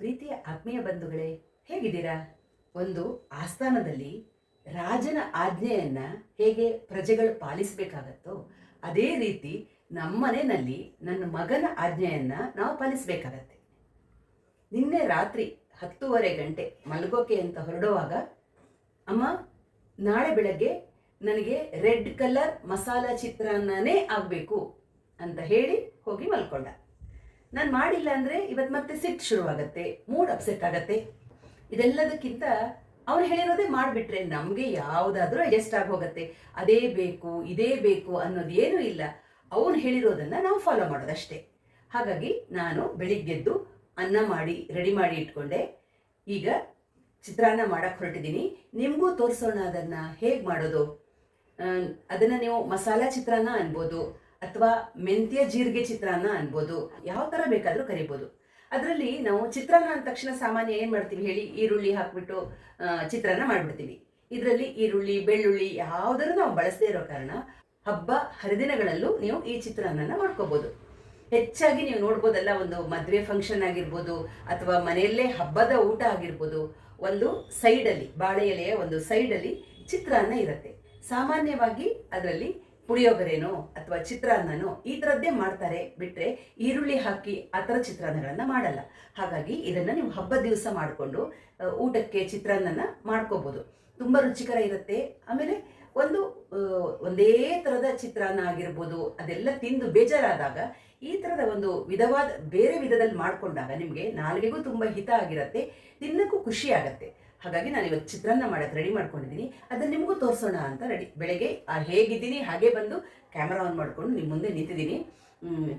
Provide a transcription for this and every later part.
ಪ್ರೀತಿಯ ಆತ್ಮೀಯ ಬಂಧುಗಳೇ, ಹೇಗಿದ್ದೀರಾ? ಒಂದು ಆಸ್ಥಾನದಲ್ಲಿ ರಾಜನ ಆಜ್ಞೆಯನ್ನ ಹೇಗೆ ಪ್ರಜೆಗಳು ಪಾಲಿಸಬೇಕಾಗತ್ತೋ, ಅದೇ ರೀತಿ ನಮ್ಮನೆಯಲ್ಲಿ ನನ್ನ ಮಗನ ಆಜ್ಞೆಯನ್ನ ನಾವು ಪಾಲಿಸಬೇಕಾಗತ್ತೆ. ನಿನ್ನೆ ರಾತ್ರಿ ಹತ್ತೂವರೆ ಗಂಟೆ ಮಲಗೋಕೆ ಅಂತ ಹೊರಡುವಾಗ, ಅಮ್ಮ, ನಾಳೆ ಬೆಳಗ್ಗೆ ನನಗೆ ರೆಡ್ ಕಲರ್ ಮಸಾಲ ಚಿತ್ರಾನ್ನನೇ ಆಗಬೇಕು ಅಂತ ಹೇಳಿ ಹೋಗಿ ಮಲ್ಕೊಂಡ. ನಾನು ಮಾಡಿಲ್ಲ ಅಂದರೆ ಇವತ್ತು ಮತ್ತೆ ಸಿಟ್ಟು ಶುರುವಾಗತ್ತೆ ಮೂಡ್ ಅಪ್ಸೆಟ್ ಆಗತ್ತೆ. ಇದೆಲ್ಲದಕ್ಕಿಂತ ಅವ್ರು ಹೇಳಿರೋದೇ ಮಾಡಿಬಿಟ್ರೆ ನಮಗೆ ಯಾವುದಾದ್ರೂ ಅಡ್ಜಸ್ಟ್ ಆಗಿ ಅದೇ ಬೇಕು, ಇದೇ ಬೇಕು ಅನ್ನೋದು ಏನೂ ಇಲ್ಲ. ಅವನು ಹೇಳಿರೋದನ್ನು ನಾವು ಫಾಲೋ ಮಾಡೋದಷ್ಟೇ. ಹಾಗಾಗಿ ನಾನು ಬೆಳಿಗ್ಗೆದ್ದು ಅನ್ನ ಮಾಡಿ ರೆಡಿ ಮಾಡಿ ಇಟ್ಕೊಂಡೆ. ಈಗ ಚಿತ್ರಾನ್ನ ಮಾಡಕ್ಕೆ ಹೊರಟಿದ್ದೀನಿ. ನಿಮಗೂ ತೋರಿಸೋಣ ಅದನ್ನು ಹೇಗೆ ಮಾಡೋದು? ಅದನ್ನು ನೀವು ಮಸಾಲ ಚಿತ್ರಾನ್ನ ಅನ್ಬೋದು. ಅಥವಾ ಮೆಂತ್ಯ ಜೀರಿಗೆ ಚಿತ್ರಾನ್ನ ಅನ್ಬೋದು. ಯಾವ ಥರ ಬೇಕಾದರೂ ಕರಿಬೋದು. ಅದರಲ್ಲಿ ನಾವು ಚಿತ್ರಾನ್ನ ಅಂದ ತಕ್ಷಣ ಸಾಮಾನ್ಯ ಏನು ಮಾಡ್ತೀವಿ ಹೇಳಿ? ಈರುಳ್ಳಿ ಹಾಕ್ಬಿಟ್ಟು ಚಿತ್ರಾನ್ನ ಮಾಡಿಬಿಡ್ತೀವಿ. ಇದರಲ್ಲಿ ಈರುಳ್ಳಿ, ಬೆಳ್ಳುಳ್ಳಿ ಯಾವುದನ್ನು ನಾವು ಬಳಸದೇ ಇರೋ ಕಾರಣ ಹಬ್ಬ ಹರಿದಿನಗಳಲ್ಲೂ ನೀವು ಈ ಚಿತ್ರಾನ್ನನ ಮಾಡ್ಕೋಬೋದು. ಹೆಚ್ಚಾಗಿ ನೀವು ನೋಡ್ಬೋದಲ್ಲ, ಒಂದು ಮದುವೆ ಫಂಕ್ಷನ್ ಆಗಿರ್ಬೋದು ಅಥವಾ ಮನೆಯಲ್ಲೇ ಹಬ್ಬದ ಊಟ ಆಗಿರ್ಬೋದು. ಒಂದು ಸೈಡಲ್ಲಿ ಬಾಳೆ ಎಲೆಯ ಒಂದು ಸೈಡಲ್ಲಿ ಚಿತ್ರಾನ್ನ ಇರುತ್ತೆ. ಸಾಮಾನ್ಯವಾಗಿ ಅದರಲ್ಲಿ ಪುಳಿಯೋಗರೆನೋ ಅಥವಾ ಚಿತ್ರಾನ್ನನೋ ಈ ಥರದ್ದೇ ಮಾಡ್ತಾರೆ ಬಿಟ್ಟರೆ ಈರುಳ್ಳಿ ಹಾಕಿ ಆ ಥರ ಚಿತ್ರಾನ್ನಗಳನ್ನು ಮಾಡಲ್ಲ. ಹಾಗಾಗಿ ಇದನ್ನು ನೀವು ಹಬ್ಬದ ದಿವಸ ಮಾಡಿಕೊಂಡು ಊಟಕ್ಕೆ ಚಿತ್ರಾನ್ನನ ಮಾಡ್ಕೋಬೋದು. ತುಂಬ ರುಚಿಕರ ಇರುತ್ತೆ. ಆಮೇಲೆ ಒಂದು ಒಂದೇ ಥರದ ಚಿತ್ರಾನ್ನ ಆಗಿರ್ಬೋದು, ಅದೆಲ್ಲ ತಿಂದು ಬೇಜಾರಾದಾಗ ಈ ಥರದ ಒಂದು ವಿಧವಾದ, ಬೇರೆ ವಿಧದಲ್ಲಿ ಮಾಡಿಕೊಂಡಾಗ ನಿಮಗೆ ನಾಲ್ಗೆಗೂ ತುಂಬ ಹಿತ ಆಗಿರುತ್ತೆ, ತಿನ್ನಕ್ಕೂ ಖುಷಿ ಆಗತ್ತೆ. ಹಾಗಾಗಿ ನಾನು ಇವತ್ತು ಚಿತ್ರಾನ್ನ ಮಾಡೋಕ್ಕೆ ರೆಡಿ ಮಾಡ್ಕೊಂಡಿದ್ದೀನಿ ಅದನ್ನು ನಿಮಗೂ ತೋರಿಸೋಣ ಅಂತ ರೆಡಿ ಬೆಳಗ್ಗೆ ಹೇಗಿದ್ದೀನಿ, ಹಾಗೆ ಬಂದು ಕ್ಯಾಮ್ರಾ ಆನ್ ಮಾಡಿಕೊಂಡು ನಿಮ್ಮ ಮುಂದೆ ನಿಂತಿದ್ದೀನಿ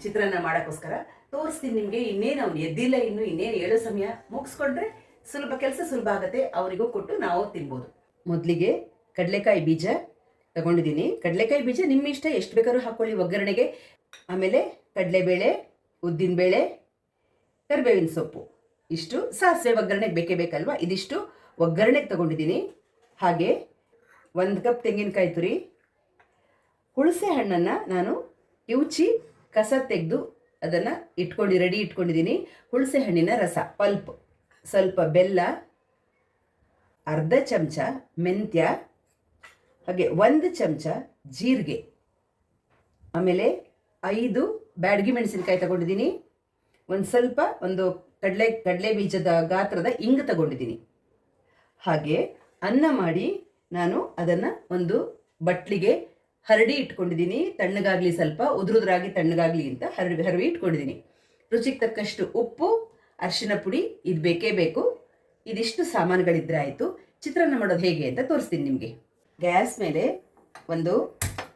ಚಿತ್ರಾನ್ನ ಮಾಡೋಕ್ಕೋಸ್ಕರ ತೋರಿಸ್ತೀನಿ ನಿಮಗೆ. ಇನ್ನೇನು ಅವ್ನು ಎದ್ದಿಲ್ಲ ಇನ್ನು, ಇನ್ನೇನು ಹೇಳೋ ಸಮಯ ಮುಗಿಸ್ಕೊಂಡ್ರೆ ಸುಲಭ ಕೆಲಸ ಸುಲಭ ಆಗುತ್ತೆ. ಅವರಿಗೂ ಕೊಟ್ಟು ನಾವು ತಿನ್ಬೋದು. ಮೊದಲಿಗೆ ಕಡಲೆಕಾಯಿ ಬೀಜ ತಗೊಂಡಿದ್ದೀನಿ ಕಡಲೆಕಾಯಿ ಬೀಜ ನಿಮ್ಮ ಇಷ್ಟ, ಎಷ್ಟು ಬೇಕಾದ್ರೂ ಹಾಕ್ಕೊಳ್ಳಿ ಒಗ್ಗರಣೆಗೆ. ಆಮೇಲೆ ಕಡಲೆಬೇಳೆ, ಉದ್ದಿನಬೇಳೆ, ಕರಿಬೇವಿನ ಸೊಪ್ಪು. ಇಷ್ಟು ಸಾಸಿವೆ ಒಗ್ಗರಣೆಗೆ ಬೇಕೇ ಬೇಕಲ್ವಾ? ಇದಿಷ್ಟು ಒಗ್ಗರಣೆಗೆ ತಗೊಂಡಿದ್ದೀನಿ. ಹಾಗೆ ಒಂದು ಕಪ್ ತೆಂಗಿನಕಾಯಿ ತುರಿ ಹುಳಸೆ ಹಣ್ಣನ್ನು ನಾನು ಇವುಚಿ ಕಸ ತೆಗೆದು ಅದನ್ನು ಇಟ್ಕೊಂಡು ರೆಡಿ ಇಟ್ಕೊಂಡಿದ್ದೀನಿ. ಹುಳಸೆ ಹಣ್ಣಿನ ರಸ, ಪಲ್ಪ್. ಸ್ವಲ್ಪ ಬೆಲ್ಲ, ಅರ್ಧ ಚಮಚ ಮೆಂತ್ಯ, ಹಾಗೆ ಒಂದು ಚಮಚ ಜೀರಿಗೆ. ಆಮೇಲೆ ಐದು ಬ್ಯಾಡಗಿ ಮೆಣಸಿನಕಾಯಿ ತಗೊಂಡಿದ್ದೀನಿ. ಒಂದು ಸ್ವಲ್ಪ ಒಂದು ಕಡಲೆ ಕಡಲೆ ಬೀಜದ ಗಾತ್ರದ ಇಂಗು ತಗೊಂಡಿದ್ದೀನಿ. ಹಾಗೆ ಅನ್ನ ಮಾಡಿ ನಾನು ಅದನ್ನು ಒಂದು ಬಟ್ಲಿಗೆ ಹರಡಿ ಇಟ್ಕೊಂಡಿದ್ದೀನಿ. ತಣ್ಣಗಾಗಲಿ ಸ್ವಲ್ಪ, ಉದುರುದ್ರಾಗಿ ತಣ್ಣಗಾಗಲಿ ಅಂತ ಹರಡಿ ಹರವಿ ಇಟ್ಕೊಂಡಿದ್ದೀನಿ. ರುಚಿಗೆ ತಕ್ಕಷ್ಟು ಉಪ್ಪು, ಅರಿಶಿನ ಪುಡಿ, ಇದು ಬೇಕೇ ಬೇಕು. ಇದಿಷ್ಟು ಸಾಮಾನುಗಳಿದ್ರೆ ಆಯಿತು. ಚಿತ್ರಾನ್ನ ಮಾಡೋದು ಹೇಗೆ ಅಂತ ತೋರಿಸ್ತೀನಿ ನಿಮಗೆ. ಗ್ಯಾಸ್ ಮೇಲೆ ಒಂದು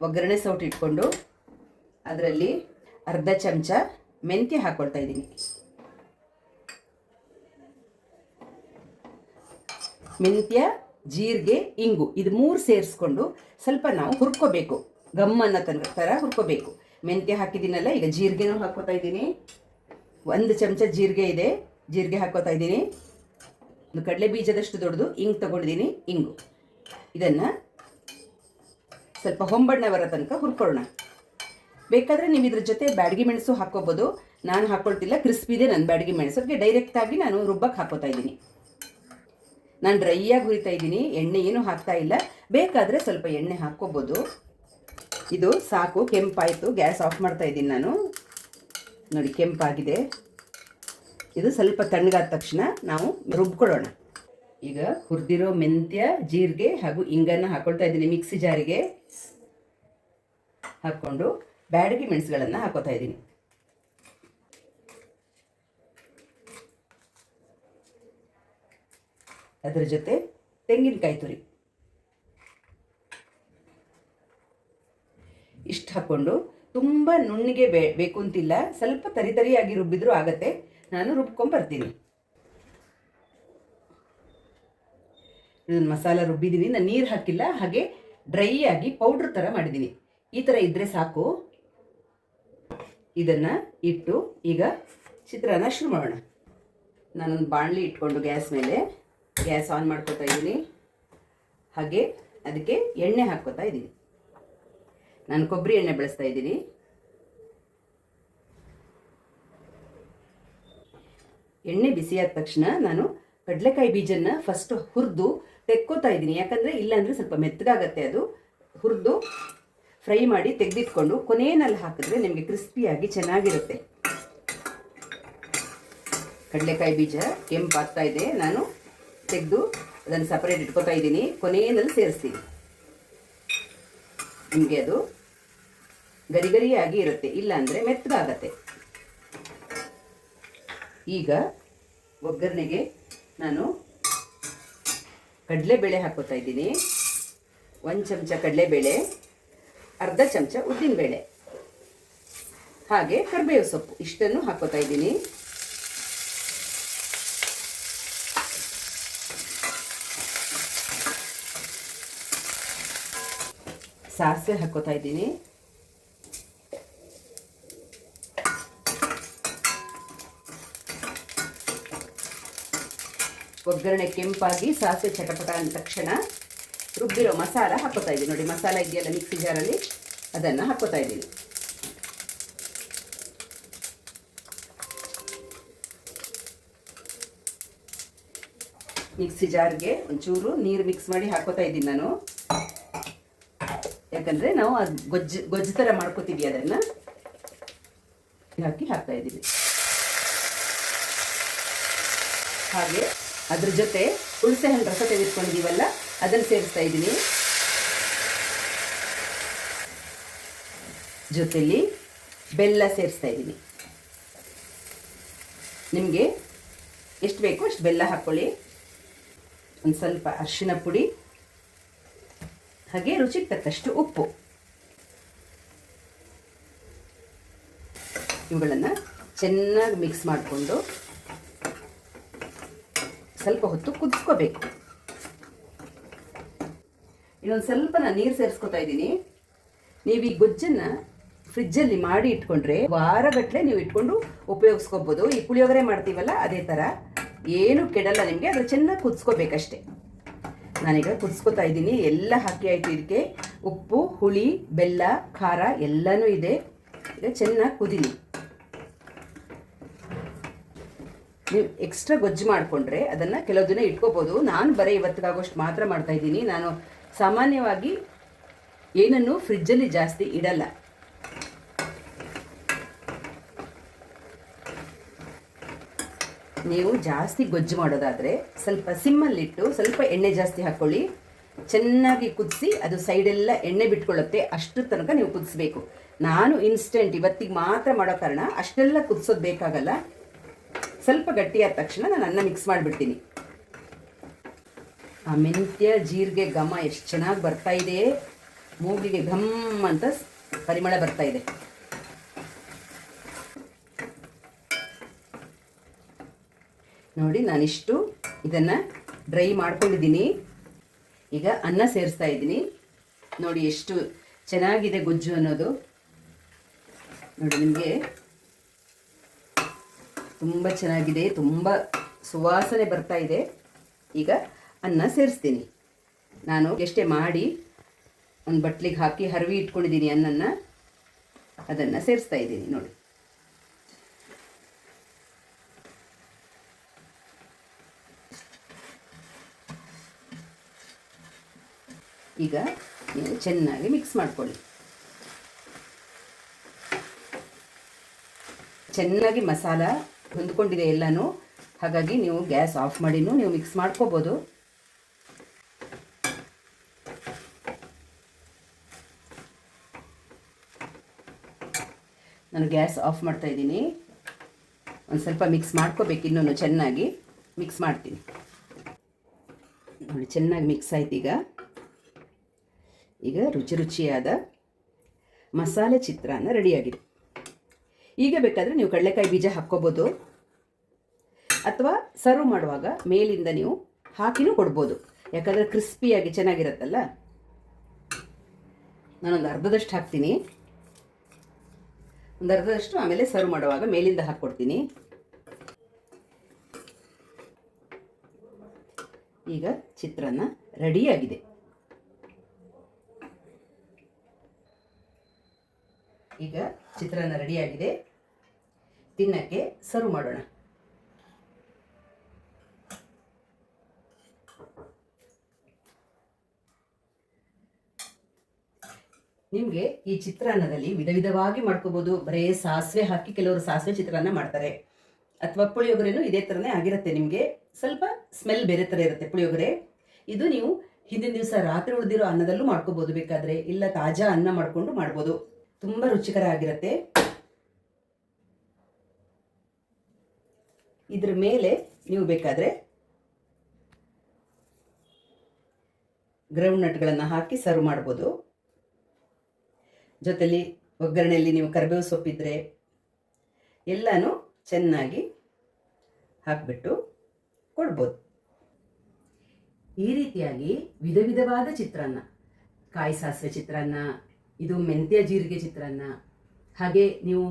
ಒಗ್ಗರಣೆ ಸೌಟು ಇಟ್ಕೊಂಡು ಅದರಲ್ಲಿ ಅರ್ಧ ಚಮಚ ಮೆಂತ್ಯ ಹಾಕ್ಕೊಳ್ತಾ ಇದ್ದೀನಿ. ಮೆಂತ್ಯ, ಜೀರಿಗೆ, ಇಂಗು ಇದು ಮೂರು ಸೇರಿಸ್ಕೊಂಡು ಸ್ವಲ್ಪ ನಾವು ಹುರ್ಕೋಬೇಕು. ಗಮ್ಮನ್ನ ತನಕ ಥರ ಹುರ್ಕೋಬೇಕು. ಮೆಂತ್ಯ ಹಾಕಿದ್ದೀನಲ್ಲ, ಈಗ ಜೀರಿಗೆನೂ ಹಾಕೋತಾ ಇದ್ದೀನಿ. ಒಂದು ಚಮಚ ಜೀರಿಗೆ ಇದೆ. ಜೀರಿಗೆ ಹಾಕೋತಾ ಇದ್ದೀನಿ. ಒಂದು ಕಡಲೆ ಬೀಜದಷ್ಟು ದೊಡ್ಡದು, ಇಂಗು ತಗೊಂಡಿದ್ದೀನಿ, ಇಂಗು. ಇದನ್ನು ಸ್ವಲ್ಪ ಹೊಂಬಣ್ಣ ಬರೋ ತನಕ ಹುರ್ಕೊಳ್ಳೋಣ. ಬೇಕಾದರೆ ನೀವು ಇದ್ರ ಜೊತೆ ಬ್ಯಾಡಗಿ ಮೆಣಸು ಹಾಕೋಬೋದು ನಾನು ಹಾಕ್ಕೊಳ್ತಿಲ್ಲ ಕ್ರಿಸ್ಪಿದೆ ನನ್ನ ಬ್ಯಾಡಗಿ ಮೆಣಸು. ಅದಕ್ಕೆ ಡೈರೆಕ್ಟಾಗಿ ನಾನು ರುಬ್ಬಕ್ಕೆ ಹಾಕೋತಾ ಇದ್ದೀನಿ. ನಾನು ಡ್ರೈಯಾಗಿ ಹುರಿತಾ ಇದ್ದೀನಿ. ಎಣ್ಣೆ ಏನು ಹಾಕ್ತಾ ಇಲ್ಲ. ಬೇಕಾದರೆ ಸ್ವಲ್ಪ ಎಣ್ಣೆ ಹಾಕ್ಕೋಬೋದು. ಇದು ಸಾಕು. ಕೆಂಪಾಯಿತು. ಗ್ಯಾಸ್ ಆಫ್ ಮಾಡ್ತಾ ಇದ್ದೀನಿ ನಾನು. ನೋಡಿ, ಕೆಂಪಾಗಿದೆ. ಇದು ಸ್ವಲ್ಪ ತಣ್ಣಗಾದ ತಕ್ಷಣ ನಾವು ರುಬ್ಕೊಳ್ಳೋಣ. ಈಗ ಹುರಿದಿರೋ ಮೆಂತ್ಯ, ಜೀರಿಗೆ ಹಾಗೂ ಇಂಗನ್ನು ಹಾಕ್ಕೊಳ್ತಾ ಇದ್ದೀನಿ ಮಿಕ್ಸಿ ಜಾರಿಗೆ. ಹಾಕ್ಕೊಂಡು ಬ್ಯಾಡಗಿ ಮೆಣಸುಗಳನ್ನು ಹಾಕೋತಾ ಇದ್ದೀನಿ. ಅದರ ಜೊತೆ ತೆಂಗಿನಕಾಯಿ ತುರಿ. ಇಷ್ಟು ಹಾಕ್ಕೊಂಡು ತುಂಬ ನುಣ್ಣಿಗೆ ಬೇ, ಬೇಕು ಅಂತಿಲ್ಲ, ಸ್ವಲ್ಪ ತರಿ ತರಿಯಾಗಿ ರುಬ್ಬಿದ್ರೂ ಆಗತ್ತೆ. ನಾನು ರುಬ್ಕೊಂಬರ್ತೀನಿ ಇದನ್ನು ಮಸಾಲ ರುಬ್ಬಿದ್ದೀನಿ ನಾನು ನೀರು ಹಾಕಿಲ್ಲ, ಹಾಗೆ ಡ್ರೈ ಆಗಿ ಪೌಡ್ರ್ ಥರ ಮಾಡಿದ್ದೀನಿ ಈ ಥರ ಇದ್ದರೆ ಸಾಕು. ಇದನ್ನು ಇಟ್ಟು ಈಗ ಚಿತ್ರಾನ್ನ ಶುರು ಮಾಡೋಣ. ನಾನೊಂದು ಬಾಣಲಿ ಇಟ್ಕೊಂಡು ಗ್ಯಾಸ್ ಮೇಲೆ ಗ್ಯಾಸ್ ಆನ್ ಮಾಡ್ಕೋತಾ ಇದ್ದೀನಿ. ಹಾಗೆ ಅದಕ್ಕೆ ಎಣ್ಣೆ ಹಾಕ್ಕೋತಾ ಇದ್ದೀನಿ. ನಾನು ಕೊಬ್ಬರಿ ಎಣ್ಣೆ ಬಳಸ್ತಾ ಇದ್ದೀನಿ. ಎಣ್ಣೆ ಬಿಸಿಯಾದ ತಕ್ಷಣ ನಾನು ಕಡಲೆಕಾಯಿ ಬೀಜನ ಫಸ್ಟ್ ಹುರಿದು ತೆಕ್ಕೋತಾ ಇದ್ದೀನಿ. ಯಾಕಂದರೆ ಇಲ್ಲಾಂದರೆ ಸ್ವಲ್ಪ ಮೆತ್ತಗಾಗತ್ತೆ ಅದು. ಹುರಿದು ಫ್ರೈ ಮಾಡಿ ತೆಗೆದಿಟ್ಕೊಂಡು ಕೊನೆಯಲ್ಲಿ ಹಾಕಿದ್ರೆ ನಿಮಗೆ ಕ್ರಿಸ್ಪಿಯಾಗಿ ಚೆನ್ನಾಗಿರುತ್ತೆ. ಕಡಲೆಕಾಯಿ ಬೀಜ ಕೆಂಪಾಗ್ತಾ ಇದೆ. ನಾನು ತೆಗೆದು ಅದನ್ನು ಸಪ್ರೇಟ್ ಇಟ್ಕೊತಾ ಇದ್ದೀನಿ. ಕೊನೆಯಲ್ಲಿ ಸೇರಿಸ್ತೀನಿ. ನಿಮಗೆ ಅದು ಗರಿ ಗರಿಯಾಗಿ ಇರುತ್ತೆ ಇಲ್ಲಾಂದರೆ ಮೆತ್ತಗಾಗತ್ತೆ. ಈಗ ಒಗ್ಗರಣೆಗೆ ನಾನು ಕಡಲೆಬೇಳೆ ಹಾಕೋತಾ ಇದ್ದೀನಿ. ಒಂದು ಚಮಚ ಕಡಲೆಬೇಳೆ, ಅರ್ಧ ಚಮಚ ಉದ್ದಿನಬೇಳೆ. ಹಾಗೆ ಕರಿಬೇವು ಸೊಪ್ಪು. ಇಷ್ಟನ್ನು ಹಾಕೋತಾ ಇದ್ದೀನಿ. ಸಾಸಿವೆ ಹಾಕೋತಾ ಇದ್ದೀನಿ. ಒಗ್ಗರಣೆ ಕೆಂಪಾಗಿ ಸಾಸಿವೆ ಚಟಪಟ ಅಂದ ತಕ್ಷಣ ರುಬ್ಬಿರೋ ಮಸಾಲ ಹಾಕೋತಾ ಇದ್ದೀನಿ. ನೋಡಿ, ಮಸಾಲ ಇದೆಯಲ್ಲ ಮಿಕ್ಸಿ ಜಾರಲ್ಲಿ ಅದನ್ನು ಹಾಕೋತಾ ಇದ್ದೀನಿ. ಮಿಕ್ಸಿ ಜಾರ್ಗೆ ಒಂಚೂರು ನೀರು ಮಿಕ್ಸ್ ಮಾಡಿ ಹಾಕೋತಾ ಇದ್ದೀನಿ ನಾನು. ಯಾಕಂದರೆ ನಾವು ಅದು ಗೊಜ್ಜು ಗೊಜ್ಜು ಥರ ಮಾಡ್ಕೋತೀವಿ ಅದನ್ನ. ಹಾಕಿ ಹಾಕ್ತಾ ಇದ್ದೀವಿ. ಹಾಗೆ ಅದ್ರ ಜೊತೆ ಹುಣಸೆ ಹಣ್ಣು ರಸ ತೆಗೆದುಕೊಂಡಿದ್ದೀವಲ್ಲ, ಅದನ್ನ ಸೇರಿಸ್ತಾ ಇದ್ದೀನಿ. ಜೊತೆಲಿ ಬೆಲ್ಲ ಸೇರಿಸ್ತಾ ಇದ್ದೀನಿ. ನಿಮಗೆ ಎಷ್ಟು ಬೇಕೋ ಅಷ್ಟು ಬೆಲ್ಲ ಹಾಕ್ಕೊಳ್ಳಿ ಒಂದು ಸ್ವಲ್ಪ ಅರಿಶಿನ ಪುಡಿ. ಹಾಗೆ ರುಚಿಗೆ ತಕ್ಕಷ್ಟು ಉಪ್ಪು. ಇವುಗಳನ್ನು ಚೆನ್ನಾಗಿ ಮಿಕ್ಸ್ ಮಾಡಿಕೊಂಡು ಸ್ವಲ್ಪ ಹೊತ್ತು ಕುದಿಸ್ಕೋಬೇಕು. ಇನ್ನೊಂದು ಸ್ವಲ್ಪ ನಾನು ನೀರು ಸೇರಿಸ್ಕೊತಾ ಇದ್ದೀನಿ. ನೀವು ಈ ಗೊಜ್ಜನ್ನು ಫ್ರಿಜ್ಜಲ್ಲಿ ಮಾಡಿ ಇಟ್ಕೊಂಡ್ರೆ ವಾರಗಟ್ಟಲೆ ನೀವು ಇಟ್ಕೊಂಡು ಉಪಯೋಗಿಸ್ಕೋಬೋದು. ಈ ಪುಳಿಯೋಗರೆ ಮಾಡ್ತೀವಲ್ಲ, ಅದೇ ಥರ ಏನು ಕೆಡಲ್ಲ ನಿಮಗೆ ಅದು ಚೆನ್ನಾಗಿ ಕುದಿಸ್ಕೋಬೇಕಷ್ಟೆ. ನಾನೀಗ ಕುದಿಸ್ಕೊತಾ ಇದ್ದೀನಿ. ಎಲ್ಲ ಹಾಕಿ ಆಯಿತು ಇದಕ್ಕೆ. ಉಪ್ಪು, ಹುಳಿ, ಬೆಲ್ಲ, ಖಾರ ಎಲ್ಲನೂ ಇದೆ. ಈಗ ಚೆನ್ನಾಗಿ ಕುದೀನಿ ನೀವು ಎಕ್ಸ್ಟ್ರಾ ಗೊಜ್ಜು ಮಾಡಿಕೊಂಡ್ರೆ ಅದನ್ನು ಕೆಲವು ದಿನ ಇಟ್ಕೋಬೋದು. ನಾನು ಬರೀ ಇವತ್ತಿಗಾಗೋಷ್ಟು ಮಾತ್ರ ಮಾಡ್ತಾಯಿದ್ದೀನಿ ನಾನು ಸಾಮಾನ್ಯವಾಗಿ ಏನನ್ನು ಫ್ರಿಜ್ಜಲ್ಲಿ ಜಾಸ್ತಿ ಇಡಲ್ಲ. ನೀವು ಜಾಸ್ತಿ ಗೊಜ್ಜು ಮಾಡೋದಾದರೆ ಸ್ವಲ್ಪ ಸಿಮ್ಮಲ್ಲಿಟ್ಟು ಸ್ವಲ್ಪ ಎಣ್ಣೆ ಜಾಸ್ತಿ ಹಾಕ್ಕೊಳ್ಳಿ ಚೆನ್ನಾಗಿ ಕುದಿಸಿ ಅದು ಸೈಡೆಲ್ಲ ಎಣ್ಣೆ ಬಿಟ್ಕೊಳ್ಳುತ್ತೆ, ಅಷ್ಟು ತನಕ ನೀವು ಕುದಿಸ್ಬೇಕು. ನಾನು ಇನ್ಸ್ಟೆಂಟ್ ಇವತ್ತಿಗೆ ಮಾತ್ರ ಮಾಡೋ ಕಾರಣ ಅಷ್ಟೆಲ್ಲ ಕುದಿಸೋದು ಬೇಕಾಗಲ್ಲ. ಸ್ವಲ್ಪ ಗಟ್ಟಿಯಾದ ತಕ್ಷಣ ನಾನು ಅನ್ನ ಮಿಕ್ಸ್ ಮಾಡಿಬಿಡ್ತೀನಿ. ಆ ಮೆಂತ್ಯ, ಜೀರಿಗೆ, ಘಮ ಎಷ್ಟು ಚೆನ್ನಾಗಿ ಬರ್ತಾ ಇದೆ. ಮೂಗಿಗೆ ಘಮ್ ಅಂತ ಪರಿಮಳ ಬರ್ತಾ ಇದೆ. ನೋಡಿ, ನಾನಿಷ್ಟು ಇದನ್ನು ಡ್ರೈ ಮಾಡ್ಕೊಂಡಿದ್ದೀನಿ. ಈಗ ಅನ್ನ ಸೇರಿಸ್ತಾ ಇದ್ದೀನಿ. ನೋಡಿ, ಎಷ್ಟು ಚೆನ್ನಾಗಿದೆ ಗೊಜ್ಜು ಅನ್ನೋದು. ನೋಡಿ, ನಿಮಗೆ ತುಂಬ ಚೆನ್ನಾಗಿದೆ, ತುಂಬ ಸುವಾಸನೆ ಬರ್ತಾ ಇದೆ. ಈಗ ಅನ್ನ ಸೇರಿಸ್ತೀನಿ. ನಾನು ಎಷ್ಟೇ ಮಾಡಿ ಒಂದು ಬಟ್ಲಿಗೆ ಹಾಕಿ ಹರವಿ ಇಟ್ಕೊಂಡಿದ್ದೀನಿ ಅನ್ನನ್ನು ಅದನ್ನು ಸೇರಿಸ್ತಾ ಇದ್ದೀನಿ, ನೋಡಿ. ಈಗ ನೀವು ಚೆನ್ನಾಗಿ ಮಿಕ್ಸ್ ಮಾಡ್ಕೊಳ್ಳಿ. ಚೆನ್ನಾಗಿ ಮಸಾಲ ಹೊಂದ್ಕೊಂಡಿದೆ ಎಲ್ಲನೂ. ಹಾಗಾಗಿ ನೀವು ಗ್ಯಾಸ್ ಆಫ್ ಮಾಡಿನೂ ನೀವು ಮಿಕ್ಸ್ ಮಾಡ್ಕೋಬೋದು. ನಾನು ಗ್ಯಾಸ್ ಆಫ್ ಮಾಡ್ತಾ ಇದ್ದೀನಿ. ಒಂದು ಸ್ವಲ್ಪ ಮಿಕ್ಸ್ ಮಾಡ್ಕೋಬೇಕು ಇನ್ನೂ ಚೆನ್ನಾಗಿ ಮಿಕ್ಸ್ ಮಾಡ್ತೀನಿ. ನೋಡಿ, ಚೆನ್ನಾಗಿ ಮಿಕ್ಸ್ ಆಯ್ತು ಈಗ. ಈಗ ರುಚಿ ರುಚಿಯಾದ ಮಸಾಲೆ ಚಿತ್ರಾನ್ನ ರೆಡಿಯಾಗಿದೆ. ಈಗ ಬೇಕಾದರೆ ನೀವು ಕಡಲೆಕಾಯಿ ಬೀಜ ಹಾಕ್ಕೋಬೋದು. ಅಥವಾ ಸರ್ವ್ ಮಾಡುವಾಗ ಮೇಲಿಂದ ನೀವು ಹಾಕಿನೂ ಕೊಡ್ಬೋದು. ಯಾಕಂದರೆ ಕ್ರಿಸ್ಪಿಯಾಗಿ ಚೆನ್ನಾಗಿರುತ್ತಲ್ಲ? ನಾನೊಂದು ಅರ್ಧದಷ್ಟು ಹಾಕ್ತೀನಿ. ಒಂದು ಅರ್ಧದಷ್ಟು ಆಮೇಲೆ ಸರ್ವ್ ಮಾಡುವಾಗ ಮೇಲಿಂದ ಹಾಕ್ಕೊಡ್ತೀನಿ. ಈಗ ಚಿತ್ರಾನ್ನ ರೆಡಿಯಾಗಿದೆ. ಈಗ ಚಿತ್ರಾನ್ನ ರೆಡಿಯಾಗಿದೆ. ತಿನ್ನಕ್ಕೆ ಸರ್ವ್ ಮಾಡೋಣ. ನಿಮಗೆ ಈ ಚಿತ್ರಾನ್ನದಲ್ಲಿ ವಿಧ ವಿಧವಾಗಿ ಮಾಡ್ಕೋಬಹುದು ಬರೇ ಸಾಸಿವೆ ಹಾಕಿ ಕೆಲವರು ಸಾಸಿವೆ ಚಿತ್ರಾನ್ನ ಮಾಡ್ತಾರೆ. ಅಥವಾ ಪುಳಿಯೋಗರೆನೂ ಇದೇ ಥರನೇ ಆಗಿರುತ್ತೆ ನಿಮಗೆ. ಸ್ವಲ್ಪ ಸ್ಮೆಲ್ ಬೇರೆ ಥರ ಇರುತ್ತೆ ಪುಳಿಯೋಗರೆ. ಇದು ನೀವು ಹಿಂದಿನ ದಿವಸ ರಾತ್ರಿ ಉಳಿದಿರೋ ಅನ್ನದಲ್ಲೂ ಮಾಡ್ಕೋಬಹುದು ಬೇಕಾದ್ರೆ. ಇಲ್ಲ ತಾಜಾ ಅನ್ನ ಮಾಡ್ಕೊಂಡು ಮಾಡ್ಬೋದು. ತುಂಬಾ ರುಚಿಕರ ಆಗಿರುತ್ತೆ ಇದ್ರ ಮೇಲೆ ನೀವು ಬೇಕಾದ್ರೆ ಗ್ರೌಂಡ್ ನಟ್ಗಳನ್ನು ಹಾಕಿ ಸರ್ವ್ ಮಾಡ್ಬೋದು. ಜೊತೆಲಿ ಒಗ್ಗರಣೆಯಲ್ಲಿ ನೀವು ಕರಿಬೇವು ಸೊಪ್ಪಿದ್ರೆ ಎಲ್ಲನೂ ಚೆನ್ನಾಗಿ ಹಾಕಿಬಿಟ್ಟು ಕೊಡ್ಬೋದು. ಈ ರೀತಿಯಾಗಿ ವಿಧ ವಿಧವಾದ ಚಿತ್ರಾನ್ನ, ಕಾಯಿ ಸಾಸಿವೆ ಚಿತ್ರಾನ್ನ ಇದು ಮೆಂತ್ಯ ಜೀರಿಗೆ ಚಿತ್ರಾನ್ನ. ಹಾಗೆ ನೀವು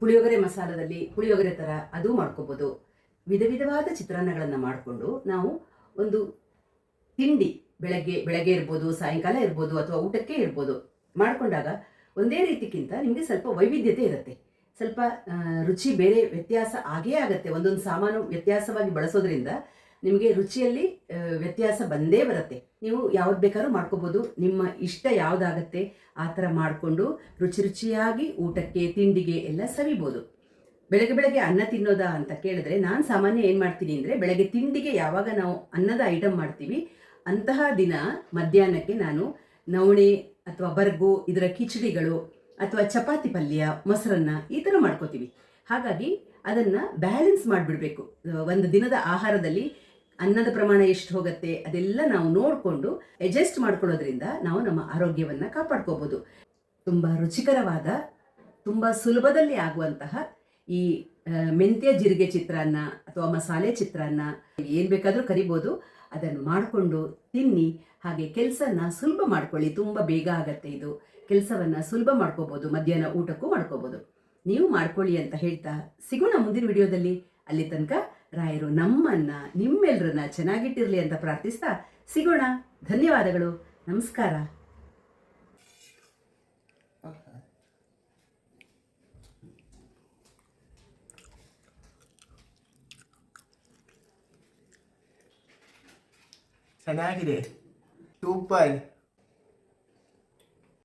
ಪುಳಿಯೋಗರೆ ಮಸಾಲದಲ್ಲಿ ಪುಳಿಯೋಗರೆ ಥರ ಅದು ಮಾಡ್ಕೋಬೋದು. ವಿಧ ವಿಧವಾದ ಚಿತ್ರಾನ್ನಗಳನ್ನು ಮಾಡಿಕೊಂಡು ನಾವು ಒಂದು ತಿಂಡಿ ಬೆಳಗ್ಗೆ ಬೆಳಗ್ಗೆ ಇರ್ಬೋದು, ಸಾಯಂಕಾಲ ಇರ್ಬೋದು ಅಥವಾ ಊಟಕ್ಕೆ ಇರ್ಬೋದು ಮಾಡಿಕೊಂಡಾಗ ಒಂದೇ ರೀತಿಗಿಂತ ನಿಮಗೆ ಸ್ವಲ್ಪ ವೈವಿಧ್ಯತೆ ಇರುತ್ತೆ. ಸ್ವಲ್ಪ ರುಚಿ ಬೇರೆ ವ್ಯತ್ಯಾಸ ಆಗೇ ಆಗುತ್ತೆ. ಒಂದೊಂದು ಸಾಮಾನು ವ್ಯತ್ಯಾಸವಾಗಿ ಬಳಸೋದ್ರಿಂದ ನಿಮಗೆ ರುಚಿಯಲ್ಲಿ ವ್ಯತ್ಯಾಸ ಬಂದೇ ಬರುತ್ತೆ. ನೀವು ಯಾವ್ದು ಬೇಕಾದ್ರೂ ಮಾಡ್ಕೋಬೋದು. ನಿಮ್ಮ ಇಷ್ಟ ಯಾವುದಾಗತ್ತೆ, ಆ ಥರ ಮಾಡಿಕೊಂಡು ರುಚಿ ರುಚಿಯಾಗಿ ಊಟಕ್ಕೆ, ತಿಂಡಿಗೆ ಎಲ್ಲ ಸವಿಬೋದು. ಬೆಳಗ್ಗೆ ಬೆಳಗ್ಗೆ ಅನ್ನ ತಿನ್ನೋದಾ ಅಂತ ಕೇಳಿದ್ರೆ ನಾನು ಸಾಮಾನ್ಯ ಏನು ಮಾಡ್ತೀನಿ ಅಂದರೆ ಬೆಳಗ್ಗೆ ತಿಂಡಿಗೆ ಯಾವಾಗ ನಾವು ಅನ್ನದ ಐಟಮ್ ಮಾಡ್ತೀವಿ, ಅಂತಹ ದಿನ ಮಧ್ಯಾಹ್ನಕ್ಕೆ ನಾನು ನವಣೆ ಅಥವಾ ಬರ್ಗು, ಇದರ ಕಿಚಡಿಗಳು ಅಥವಾ ಚಪಾತಿ ಪಲ್ಯ, ಮೊಸರನ್ನ ಈ ಥರ ಮಾಡ್ಕೋತೀವಿ. ಹಾಗಾಗಿ ಅದನ್ನು ಬ್ಯಾಲೆನ್ಸ್ ಮಾಡಿಬಿಡ್ಬೇಕು. ಒಂದು ದಿನದ ಆಹಾರದಲ್ಲಿ ಅನ್ನದ ಪ್ರಮಾಣ ಎಷ್ಟು ಹೋಗುತ್ತೆ ಅದೆಲ್ಲ ನಾವು ನೋಡಿಕೊಂಡು ಅಡ್ಜಸ್ಟ್ ಮಾಡ್ಕೊಳ್ಳೋದ್ರಿಂದ ನಾವು ನಮ್ಮ ಆರೋಗ್ಯವನ್ನು ಕಾಪಾಡ್ಕೋಬೋದು. ತುಂಬ ರುಚಿಕರವಾದ, ತುಂಬ ಸುಲಭದಲ್ಲಿ ಆಗುವಂತಹ ಈ ಮೆಂತ್ಯ ಜೀರಿಗೆ ಚಿತ್ರಾನ್ನ ಅಥವಾ ಮಸಾಲೆ ಚಿತ್ರಾನ್ನ ಏನು ಬೇಕಾದರೂ ಕರಿಬೋದು. ಅದನ್ನು ಮಾಡಿಕೊಂಡು ತಿನ್ನಿ, ಹಾಗೆ ಕೆಲಸನ ಸುಲಭ ಮಾಡ್ಕೊಳ್ಳಿ. ತುಂಬ ಬೇಗ ಆಗತ್ತೆ ಇದು. ಕೆಲಸವನ್ನು ಸುಲಭ ಮಾಡ್ಕೋಬೋದು. ಮಧ್ಯಾಹ್ನ ಊಟಕ್ಕೂ ಮಾಡ್ಕೋಬೋದು. ನೀವು ಮಾಡ್ಕೊಳ್ಳಿ ಅಂತ ಹೇಳ್ತಾ ಸಿಗೋಣ ಮುಂದಿನ ವಿಡಿಯೋದಲ್ಲಿ. ಅಲ್ಲಿ ತನಕ ರಾಯರು ನಮ್ಮನ್ನ ನಿಮ್ಮೆಲ್ಲರನ್ನ ಚೆನ್ನಾಗಿಟ್ಟಿರಲಿ ಅಂತ ಪ್ರಾರ್ಥಿಸ್ತಾ ಸಿಗೋಣ. ಧನ್ಯವಾದಗಳು. ನಮಸ್ಕಾರ. ಚೆನ್ನಾಗಿದೆ. ಸೂಪರ್.